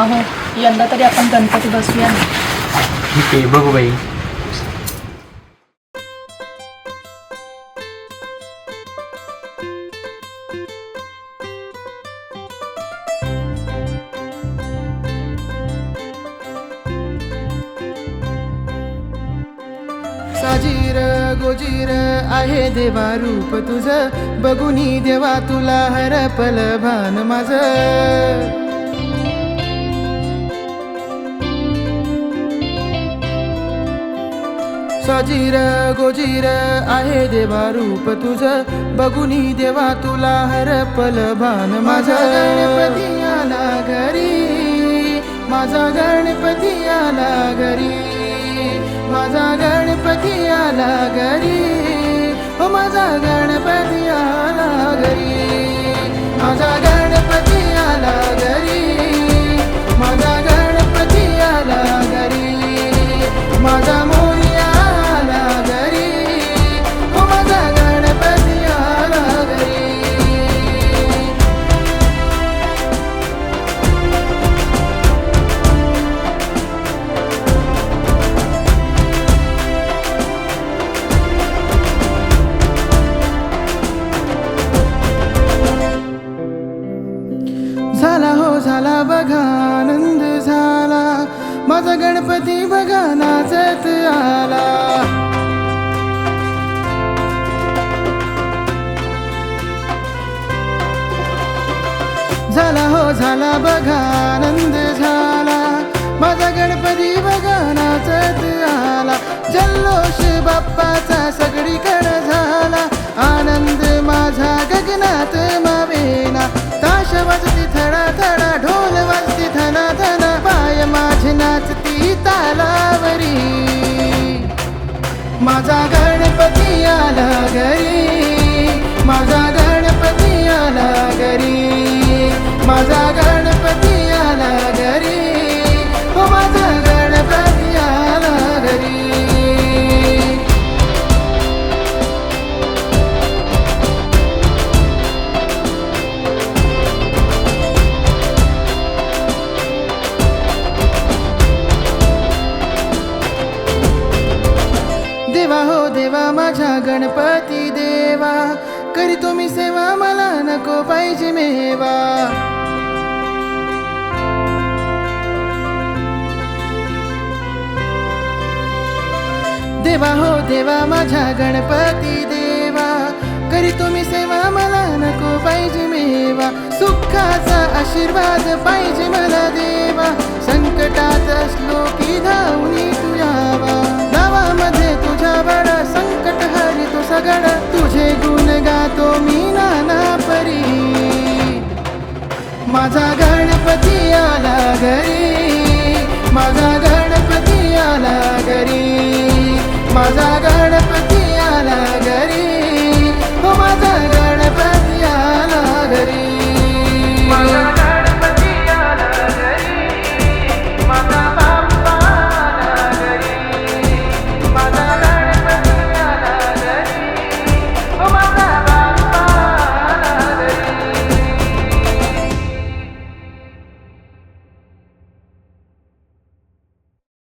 अहो यंदा तरी आपण गणपती बसूया ना. ठीक आहे बघू बाई. साजीर गोजीर आहे देवा रूप तुझ. बघुनी देवा तुला हरपल भान माझ. साजीर गोजीर आहे देवा रूप तुझ. बघुनी देवा तुला हर भान माझा गणपती आला घरी. माझा गणपती आला घरी. माझा गणपती आला घरी. हो माझा गणपती आला माझा गणपती बघा नाचत आला. झाला हो झाला बघा आनंद झाला. माझा गणपती बघा नाचत आला. जल्लोष बाप्पाचा सगळीकडे देवा माझ्या गणपती देवा. करी तुम्ही सेवा मला नको पाहिजे मेवा. देवा हो देवा माझ्या गणपती देवा. करी तुम्ही सेवा मला नको पाहिजे मेवा. सुखाचा आशीर्वाद पाहिजे मला देवा. संकटात असलो की धावणी तो मी नाना परी. माझा गणपती आला घरी. माझा गणपती आला घरी. माझा